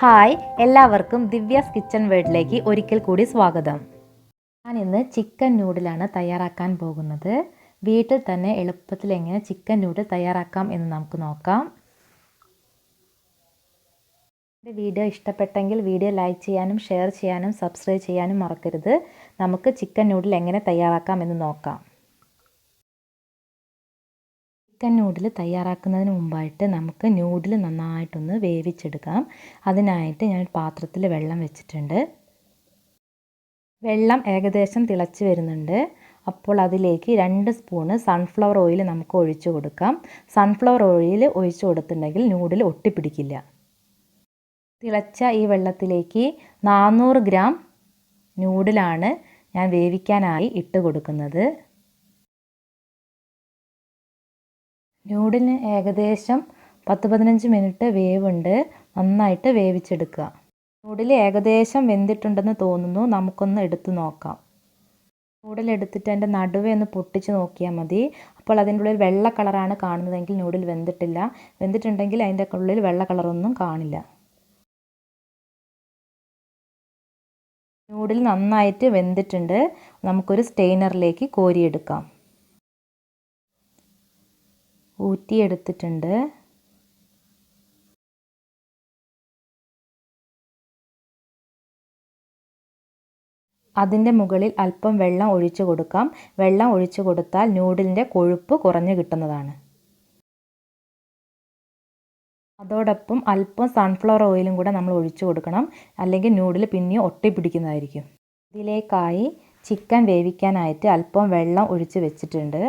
Hi എല്ലാവർക്കും Divya's kitchen വേൾഡിലേക്ക് ഒരിക്കൽ കൂടി സ്വാഗതം. ഞാൻ ഇന്ന് ചിക്കൻ നൂഡിലാണ് തയ്യാറാക്കാൻ പോകുന്നത്. വീട്ടിൽ തന്നെ എളുപ്പത്തിൽ എങ്ങനെ ചിക്കൻ നൂഡിൽ തയ്യാറാക്കാം എന്ന് നമുക്ക് നോക്കാം. എന്റെ വീഡിയോ ഇഷ്ടപ്പെട്ടെങ്കിൽ വീഡിയോ ലൈക്ക് ചെയ്യാനും ഷെയർ ചെയ്യാനും സബ്സ്ക്രൈബ് ചെയ്യാനും മറക്കരുത്. നമുക്ക് ചിക്കൻ നൂഡിൽ എങ്ങനെ തയ്യാറാക്കാം എന്ന് നോക്കാം. ചിക്കൻ നൂഡിൽ തയ്യാറാക്കുന്നതിന് മുമ്പായിട്ട് നമുക്ക് നൂഡിൽ നന്നായിട്ടൊന്ന് വേവിച്ചെടുക്കാം. അതിനായിട്ട് ഞാൻ പാത്രത്തിൽ വെള്ളം വെച്ചിട്ടുണ്ട്. വെള്ളം ഏകദേശം തിളച്ച് വരുന്നുണ്ട്. അപ്പോൾ അതിലേക്ക് രണ്ട് സ്പൂണ് സൺഫ്ലവർ ഓയിൽ നമുക്ക് ഒഴിച്ചു കൊടുക്കാം. സൺഫ്ലവർ ഓയിൽ ഒഴിച്ചു കൊടുത്തിട്ടുണ്ടെങ്കിൽ നൂഡിൽ ഒട്ടിപ്പിടിക്കില്ല. തിളച്ച ഈ വെള്ളത്തിലേക്ക് നാനൂറ് ഗ്രാം നൂഡിലാണ് ഞാൻ വേവിക്കാനായി ഇട്ട് കൊടുക്കുന്നത്. നൂഡിലിന് ഏകദേശം പത്ത് പതിനഞ്ച് മിനിറ്റ് വേവുണ്ട്. നന്നായിട്ട് വേവിച്ചെടുക്കുക. നൂഡിൽ ഏകദേശം വെന്തിട്ടുണ്ടെന്ന് തോന്നുന്നു. നമുക്കൊന്ന് എടുത്തു നോക്കാം. നൂഡിൽ എടുത്തിട്ട് അതിന്റെ നടുവേ ഒന്ന് പൊട്ടിച്ച് നോക്കിയാൽ മതി. അപ്പോൾ അതിന്റെ ഉള്ളിൽ വെള്ള കളറാണ് കാണുന്നതെങ്കിൽ നൂഡിൽ വെന്തിട്ടില്ല. വെന്തിട്ടുണ്ടെങ്കിൽ അതിന്റെ ഉള്ളിൽ വെള്ള കളറൊന്നും കാണില്ല. നൂഡിൽ നന്നായിട്ട് വെന്തിട്ടുണ്ട്. നമുക്കൊരു സ്റ്റെയിനറിലേക്ക് കോരിയെടുക്കാം. ഊറ്റിയെടുത്തിട്ടുണ്ട്. അതിന്റെ മുകളിൽ അല്പം വെള്ളം ഒഴിച്ചു കൊടുക്കാം. വെള്ളം ഒഴിച്ചു കൊടുത്താൽ നൂഡിലിന്റെ കൊഴുപ്പ് കുറഞ്ഞു കിട്ടുന്നതാണ്. അതോടൊപ്പം അല്പം സൺഫ്ലവർ ഓയിലും കൂടെ നമ്മൾ ഒഴിച്ചു കൊടുക്കണം. അല്ലെങ്കിൽ നൂഡിൽ പിന്നെയും ഒട്ടിപ്പിടിക്കുന്നതായിരിക്കും ഇതിലേക്കായി ചിക്കൻ വേവിക്കാനായിട്ട് അല്പം വെള്ളം ഒഴിച്ച് വെച്ചിട്ടുണ്ട്.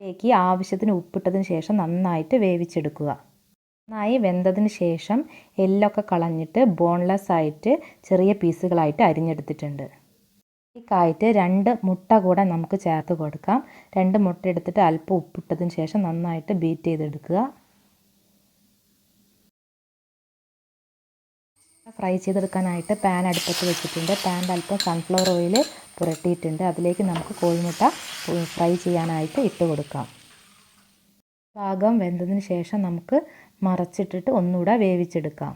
ഇതിലേക്ക് ആവശ്യത്തിന് ഉപ്പിട്ടതിന് ശേഷം നന്നായിട്ട് വേവിച്ചെടുക്കുക. നന്നായി വെന്തതിന് ശേഷം എല്ലൊക്കെ കളഞ്ഞിട്ട് ബോൺലെസ് ആയിട്ട് ചെറിയ പീസുകളായിട്ട് അരിഞ്ഞെടുത്തിട്ടുണ്ട്. ഇതിലേക്കായിട്ട് രണ്ട് മുട്ട കൂടെ നമുക്ക് ചേർത്ത് കൊടുക്കാം. രണ്ട് മുട്ട എടുത്തിട്ട് അല്പം ഉപ്പിട്ടതിന് ശേഷം നന്നായിട്ട് ബീറ്റ് ചെയ്തെടുക്കുക. ഫ്രൈ ചെയ്തെടുക്കാനായിട്ട് പാൻ അടുപ്പത്ത് വെച്ചിട്ടുണ്ട്. പാനിൽ അല്പം സൺഫ്ലവർ ഓയിൽ പുരട്ടിയിട്ടുണ്ട്. അതിലേക്ക് നമുക്ക് കോഴിമുട്ട ഫ്രൈ ചെയ്യാനായിട്ട് ഇട്ട് കൊടുക്കാം. പാകം വെന്തതിന് ശേഷം നമുക്ക് മറച്ചിട്ടിട്ട് ഒന്നുകൂടെ വേവിച്ചെടുക്കാം.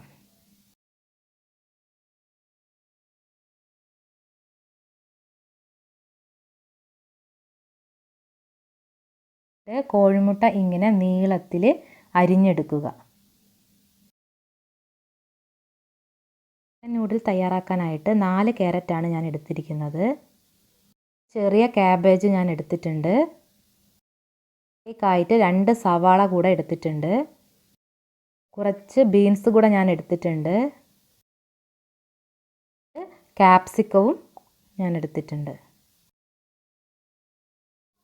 കോഴിമുട്ട ഇങ്ങനെ നീളത്തിൽ അരിഞ്ഞെടുക്കുക. നൂഡിൽ തയ്യാറാക്കാനായിട്ട് നാല് ക്യാരറ്റാണ് ഞാൻ എടുത്തിരിക്കുന്നത്. ചെറിയ ക്യാബേജ് ഞാൻ എടുത്തിട്ടുണ്ട്. ഇതിലേക്കായിട്ട് രണ്ട് സവാള കൂടെ എടുത്തിട്ടുണ്ട്. കുറച്ച് ബീൻസ് കൂടെ ഞാൻ എടുത്തിട്ടുണ്ട്. ക്യാപ്സിക്കവും ഞാൻ എടുത്തിട്ടുണ്ട്.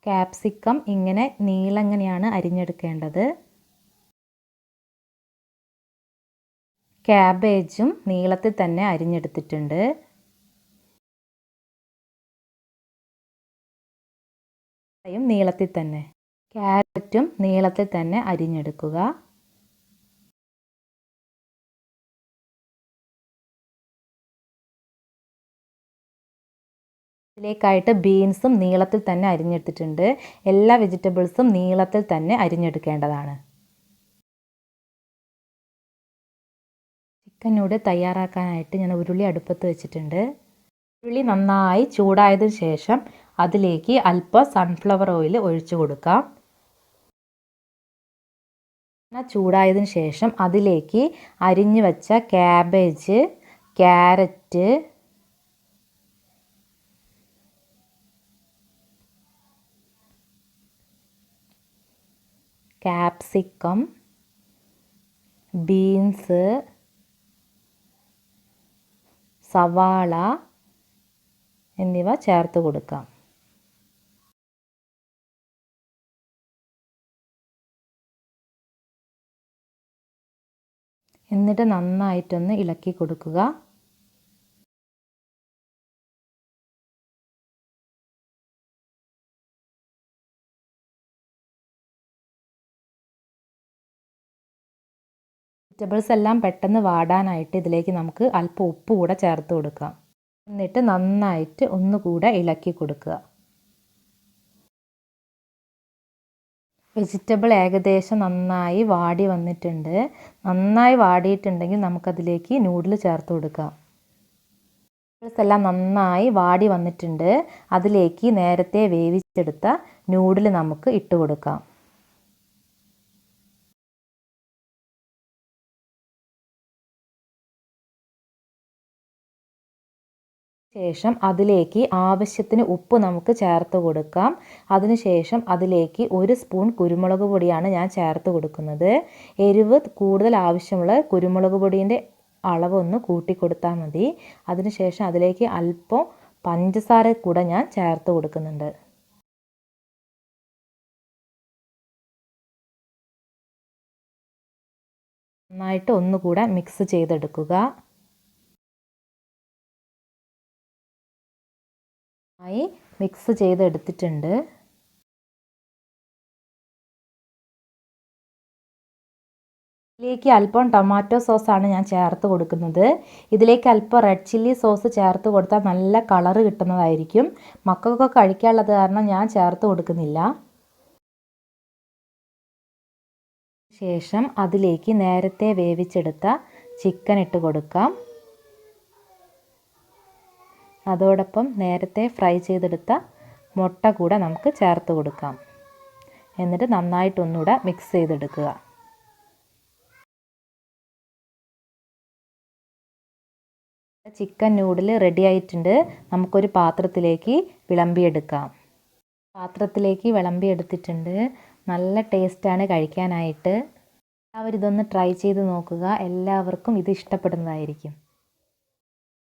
ക്യാപ്സിക്കം ഇങ്ങനെ നീളങ്ങനെയാണ് അരിഞ്ഞെടുക്കേണ്ടത്. ക്യാബേജും നീളത്തിൽ തന്നെ അരിഞ്ഞെടുത്തിട്ടുണ്ട്. നീളത്തിൽ തന്നെ. ക്യാരറ്റും നീളത്തിൽ തന്നെ അരിഞ്ഞെടുക്കുക. ഇതിലേക്കായിട്ട് ബീൻസും നീളത്തിൽ തന്നെ അരിഞ്ഞെടുത്തിട്ടുണ്ട്. എല്ലാ വെജിറ്റബിൾസും നീളത്തിൽ തന്നെ അരിഞ്ഞെടുക്കേണ്ടതാണ്. ചിക്കൻ നൂഡിൽ തയ്യാറാക്കാനായിട്ട് ഞാൻ ഉരുളി അടുപ്പത്ത് വെച്ചിട്ടുണ്ട്. ഉരുളി നന്നായി ചൂടായതിനു ശേഷം അതിലേക്ക് അല്പം സൺഫ്ലവർ ഓയിൽ ഒഴിച്ചു കൊടുക്കാം. ചൂടായതിനു ശേഷം അതിലേക്ക് അരിഞ്ഞു വെച്ച ക്യാബേജ് ക്യാരറ്റ് ക്യാപ്സിക്കം ബീൻസ് സവാള എന്നിവ ചേർത്ത് കൊടുക്കാം. എന്നിട്ട് നന്നായിട്ടൊന്ന് ഇളക്കി കൊടുക്കുക. വെജിറ്റബിൾസ് എല്ലാം പെട്ടെന്ന് വാടാനായിട്ട് ഇതിലേക്ക് നമുക്ക് അല്പം ഉപ്പ് കൂടെ ചേർത്ത് കൊടുക്കാം എന്നിട്ട് നന്നായിട്ട് ഒന്നുകൂടെ ഇളക്കി കൊടുക്കുക. വെജിറ്റബിൾ ഏകദേശം നന്നായി വാടി വന്നിട്ടുണ്ട്. നന്നായി വാടിയിട്ടുണ്ടെങ്കിൽ നമുക്കതിലേക്ക് നൂഡിൽ ചേർത്ത് കൊടുക്കാം നൂഡിൽസ് എല്ലാം നന്നായി വാടി വന്നിട്ടുണ്ട്. അതിലേക്ക് നേരത്തെ വേവിച്ചെടുത്ത നൂഡിൽ നമുക്ക് ഇട്ട് കൊടുക്കാം. ശേഷം അതിലേക്ക് ആവശ്യത്തിന് ഉപ്പ് നമുക്ക് ചേർത്ത് കൊടുക്കാം. അതിനുശേഷം അതിലേക്ക് ഒരു സ്പൂൺ കുരുമുളക് പൊടിയാണ് ഞാൻ ചേർത്ത് കൊടുക്കുന്നത്. എരിവ് കൂടുതൽ ആവശ്യമുള്ള കുരുമുളക് പൊടിന്റെ അളവൊന്ന് കൂട്ടി കൊടുത്താൽ മതി. അതിനുശേഷം അതിലേക്ക് അല്പം പഞ്ചസാര കൂടെ ഞാൻ ചേർത്ത് കൊടുക്കുന്നുണ്ട്. നന്നായിട്ട് ഒന്നുകൂടെ മിക്സ് ചെയ്തെടുക്കുക. ആയി മിക്സ് ചെയ്തെടുത്തിട്ടുണ്ട്. ഇതിലേക്ക് അല്പം ടൊമാറ്റോ സോസാണ് ഞാൻ ചേർത്ത് കൊടുക്കുന്നത്. ഇതിലേക്ക് അല്പം റെഡ് ചില്ലി സോസ് ചേർത്ത് കൊടുത്താൽ നല്ല കളറ് കിട്ടുന്നതായിരിക്കും. മക്കൾക്കൊക്കെ കഴിക്കാനുള്ളത് കാരണം ഞാൻ ചേർത്ത് കൊടുക്കുന്നില്ല. ശേഷം അതിലേക്ക് നേരത്തെ വേവിച്ചെടുത്ത ചിക്കൻ ഇട്ട് കൊടുക്കാം. അതോടൊപ്പം നേരത്തെ ഫ്രൈ ചെയ്തെടുത്ത മുട്ട കൂടെ നമുക്ക് ചേർത്ത് കൊടുക്കാം. എന്നിട്ട് നന്നായിട്ടൊന്നുകൂടെ മിക്സ് ചെയ്തെടുക്കുക. ചിക്കൻ നൂഡിൽ റെഡി ആയിട്ടുണ്ട്. നമുക്കൊരു പാത്രത്തിലേക്ക് വിളമ്പിയെടുക്കാം. പാത്രത്തിലേക്ക് വിളമ്പി എടുത്തിട്ടുണ്ട് നല്ല ടേസ്റ്റാണ് കഴിക്കാനായിട്ട്. എല്ലാവരും ഇതൊന്ന് ട്രൈ ചെയ്ത് നോക്കുക. എല്ലാവർക്കും ഇത് ഇഷ്ടപ്പെടുന്നതായിരിക്കും.